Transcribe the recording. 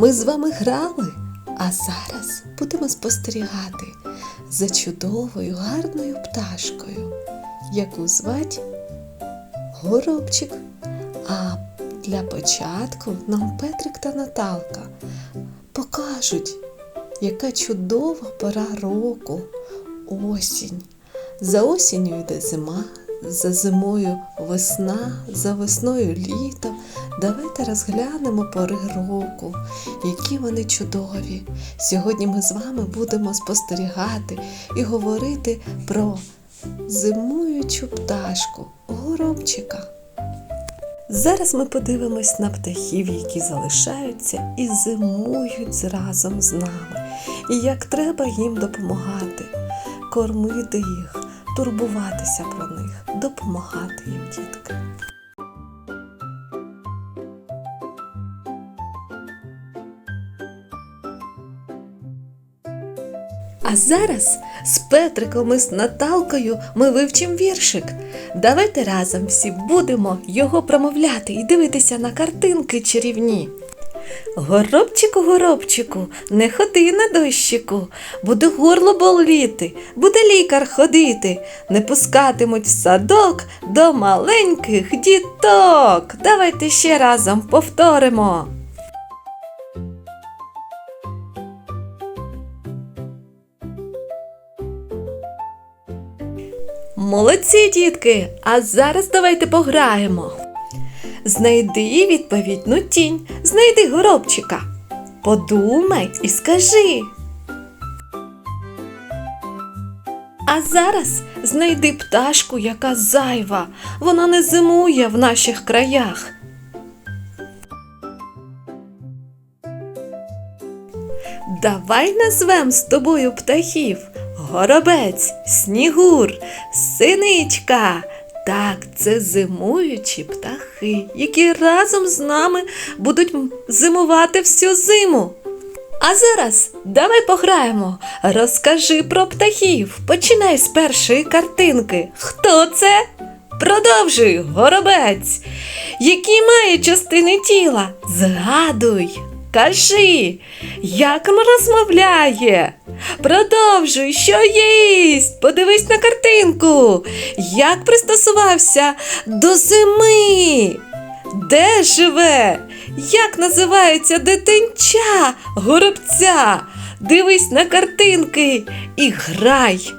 Ми з вами грали, а зараз будемо спостерігати за чудовою гарною пташкою, яку звать Горобчик. А для початку нам Петрик та Наталка покажуть, яка чудова пора року осінь. За осінню йде зима, за зимою весна, за весною літо. Давайте розглянемо пори року, які вони чудові. Сьогодні ми з вами будемо спостерігати і говорити про зимуючу пташку, горобчика. Зараз ми подивимось на птахів, які залишаються і зимують разом з нами, і як треба їм допомагати, кормити їх, турбуватися про них, допомагати їм, дітки. А зараз з Петриком і з Наталкою ми вивчимо віршик. Давайте разом всі будемо його промовляти і дивитися на картинки чарівні. Горобчику, горобчику, не ходи на дощику, буде горло боліти, буде лікар ходити, не пускатимуть в садок до маленьких діток. Давайте ще разом повторимо. Молодці, дітки! А зараз давайте пограємо. Знайди відповідну тінь, знайди горобчика. Подумай і скажи. А зараз знайди пташку, яка зайва. Вона не зимує в наших краях. Давай назвем з тобою птахів горобець, снігур, синичка. Так, це зимуючі птахи, які разом з нами будуть зимувати всю зиму. А зараз давай пограємо. Розкажи про птахів. Починай з першої картинки. Хто це? Продовжуй, горобець. Які має частини тіла? Згадуй. Кажи, як розмовляє? Продовжуй, що їсть? Подивись на картинку. Як пристосувався до зими? Де живе? Як називається дитинча горобця? Дивись на картинки і грай.